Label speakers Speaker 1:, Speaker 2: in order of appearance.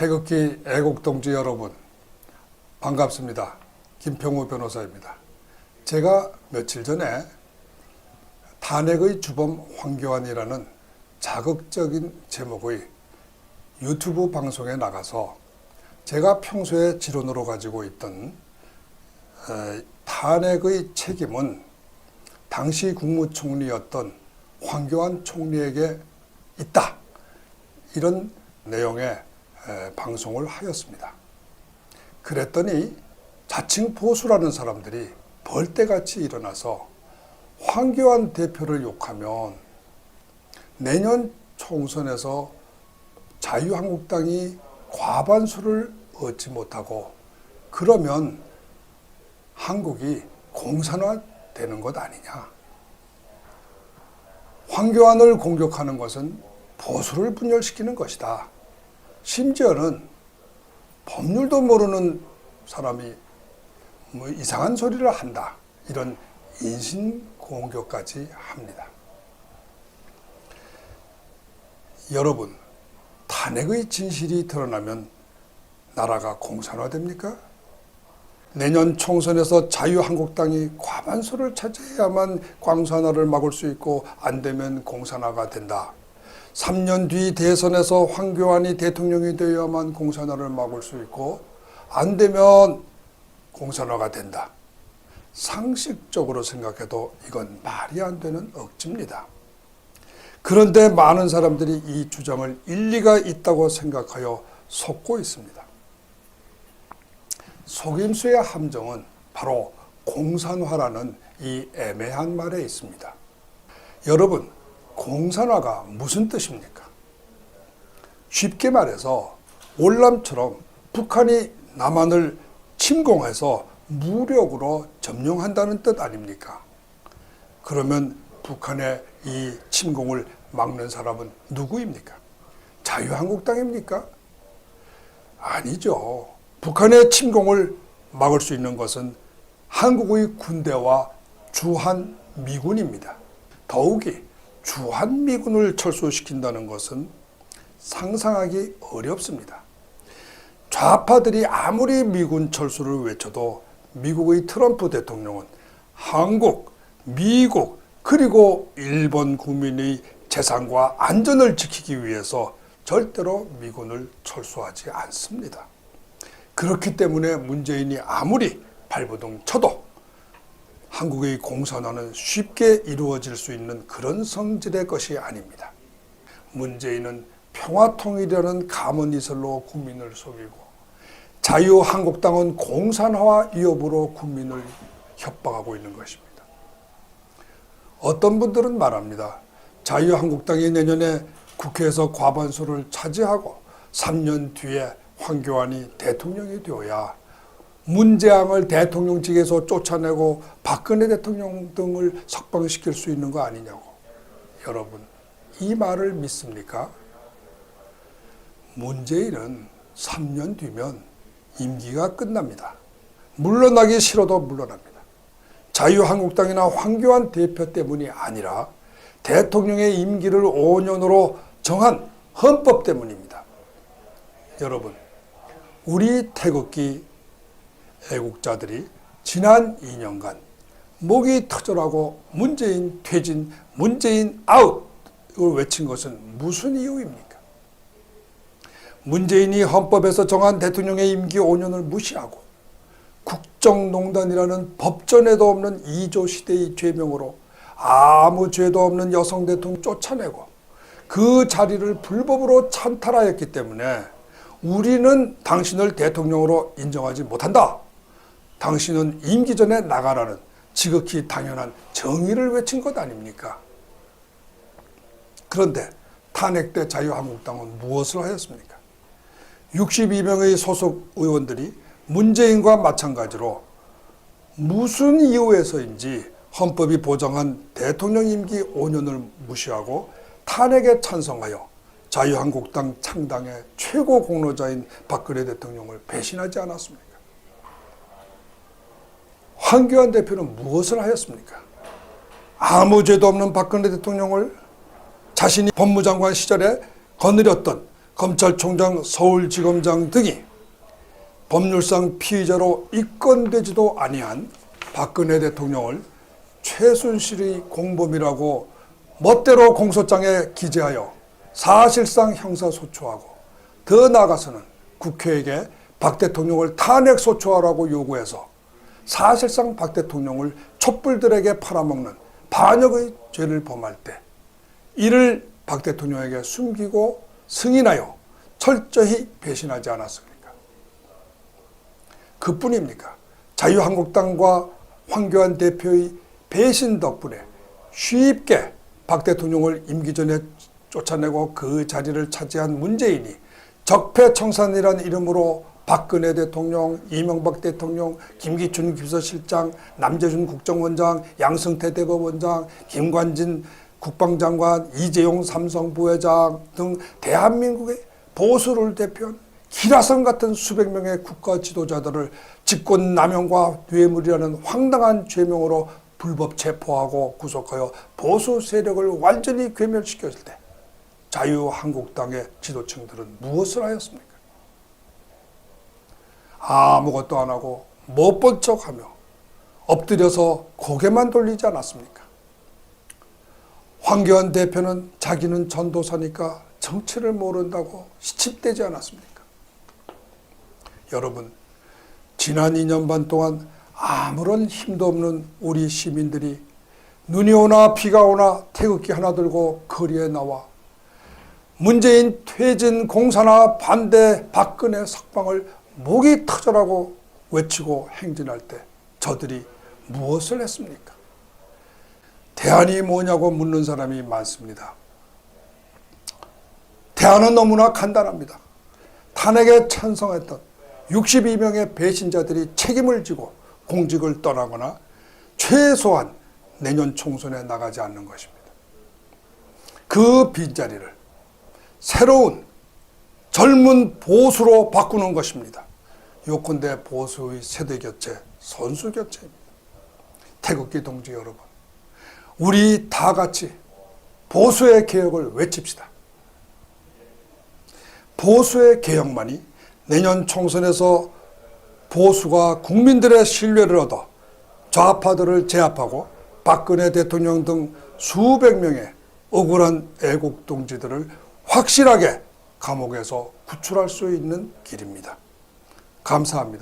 Speaker 1: 태극기 애국동지 여러분 반갑습니다. 김평우 변호사입니다. 제가 며칠 전에 탄핵의 주범 황교안이라는 자극적인 제목의 유튜브 방송에 나가서 제가 평소에 지론으로 가지고 있던 에, 탄핵의 책임은 당시 국무총리였던 황교안 총리에게 있다. 이런 내용의 에, 방송을 하였습니다. 그랬더니 자칭 보수라는 사람들이 벌떼같이 일어나서 황교안 대표를 욕하면 내년 총선에서 자유한국당이 과반수를 얻지 못하고 그러면 한국이 공산화되는 것 아니냐. 황교안을 공격하는 것은 보수를 분열시키는 것이다. 심지어는 법률도 모르는 사람이 뭐 이상한 소리를 한다. 이런 인신 공격까지 합니다. 여러분, 탄핵의 진실이 드러나면 나라가 공산화됩니까? 내년 총선에서 자유한국당이 과반수를 차지해야만 공산화를 막을 수 있고 안 되면 공산화가 된다. 3년 뒤 대선에서 황교안이 대통령이 되어야만 공산화를 막을 수 있고 안 되면 공산화가 된다. 상식적으로 생각해도 이건 말이 안 되는 억지입니다. 그런데 많은 사람들이 이 주장을 일리가 있다고 생각하여 속고 있습니다. 속임수의 함정은 바로 공산화라는 이 애매한 말에 있습니다. 여러분, 공산화가 무슨 뜻입니까? 쉽게 말해서 월남처럼 북한이 남한을 침공해서 무력으로 점령한다는 뜻 아닙니까? 그러면 북한의 이 침공을 막는 사람은 누구입니까? 자유한국당입니까? 아니죠. 북한의 침공을 막을 수 있는 것은 한국의 군대와 주한 미군입니다. 더욱이 주한 미군을 철수시킨다는 것은 상상하기 어렵습니다. 좌파들이 아무리 미군 철수를 외쳐도 미국의 트럼프 대통령은 한국, 미국, 그리고 일본 국민의 재산과 안전을 지키기 위해서 절대로 미군을 철수하지 않습니다. 그렇기 때문에 문재인이 아무리 발버둥 쳐도 한국의 공산화는 쉽게 이루어질 수 있는 그런 성질의 것이 아닙니다. 문재인은 평화통일이라는 가문이설로 국민을 속이고 자유한국당은 공산화와 위협으로 국민을 협박하고 있는 것입니다. 어떤 분들은 말합니다. 자유한국당이 내년에 국회에서 과반수를 차지하고 3년 뒤에 황교안이 대통령이 되어야 문재앙을 대통령직에서 쫓아내고 박근혜 대통령 등을 석방시킬 수 있는 거 아니냐고. 여러분, 이 말을 믿습니까? 문재인은 3년 뒤면 임기가 끝납니다. 물러나기 싫어도 물러납니다. 자유한국당이나 황교안 대표 때문이 아니라 대통령의 임기를 5년으로 정한 헌법 때문입니다. 여러분, 우리 태극기 애국자들이 지난 2년간 목이 터져라고 문재인 퇴진, 문재인 아웃을 외친 것은 무슨 이유입니까? 문재인이 헌법에서 정한 대통령의 임기 5년을 무시하고 국정농단이라는 법전에도 없는 2조 시대의 죄명으로 아무 죄도 없는 여성 대통령 쫓아내고 그 자리를 불법으로 찬탈하였기 때문에 우리는 당신을 대통령으로 인정하지 못한다. 당신은 임기 전에 나가라는 지극히 당연한 정의를 외친 것 아닙니까? 그런데 탄핵 때 자유한국당은 무엇을 하였습니까? 62명의 소속 의원들이 문재인과 마찬가지로 무슨 이유에서인지 헌법이 보장한 대통령 임기 5년을 무시하고 탄핵에 찬성하여 자유한국당 창당의 최고 공로자인 박근혜 대통령을 배신하지 않았습니까? 황교안 대표는 무엇을 하였습니까? 아무 죄도 없는 박근혜 대통령을 자신이 법무장관 시절에 거느렸던 검찰총장, 서울지검장 등이 법률상 피의자로 입건되지도 아니한 박근혜 대통령을 최순실의 공범이라고 멋대로 공소장에 기재하여 사실상 형사소초하고 더 나아가서는 국회에게 박 대통령을 탄핵소초하라고 요구해서 사실상 박 대통령을 촛불들에게 팔아먹는 반역의 죄를 범할 때 이를 박 대통령에게 숨기고 승인하여 철저히 배신하지 않았습니까? 그뿐입니까? 자유한국당과 황교안 대표의 배신 덕분에 쉽게 박 대통령을 임기 전에 쫓아내고 그 자리를 차지한 문재인이 적폐청산이라는 이름으로 박근혜 대통령, 이명박 대통령, 김기춘 비서실장, 남재준 국정원장, 양승태 대법원장, 김관진 국방장관, 이재용 삼성 부회장 등 대한민국의 보수를 대표한 기라성 같은 수백 명의 국가 지도자들을 직권 남용과 뇌물이라는 황당한 죄명으로 불법 체포하고 구속하여 보수 세력을 완전히 괴멸시켰을 때 자유한국당의 지도층들은 무엇을 하였습니까? 아무것도 안 하고 못 본 척하며 엎드려서 고개만 돌리지 않았습니까? 황교안 대표는 자기는 전도사니까 정치를 모른다고 시침되지 않았습니까? 여러분, 지난 2년 반 동안 아무런 힘도 없는 우리 시민들이 눈이 오나 비가 오나 태극기 하나 들고 거리에 나와 문재인 퇴진 공사나 반대 박근혜 석방을 목이 터져라고 외치고 행진할 때 저들이 무엇을 했습니까? 대안이 뭐냐고 묻는 사람이 많습니다. 대안은 너무나 간단합니다. 탄핵에 찬성했던 62명의 배신자들이 책임을 지고 공직을 떠나거나 최소한 내년 총선에 나가지 않는 것입니다. 그 빈자리를 새로운 젊은 보수로 바꾸는 것입니다. 요컨대 보수의 세대 교체, 선수 교체입니다. 태극기 동지 여러분, 우리 다 같이 보수의 개혁을 외칩시다. 보수의 개혁만이 내년 총선에서 보수가 국민들의 신뢰를 얻어 좌파들을 제압하고 박근혜 대통령 등 수백 명의 억울한 애국 동지들을 확실하게 감옥에서 구출할 수 있는 길입니다. 감사합니다.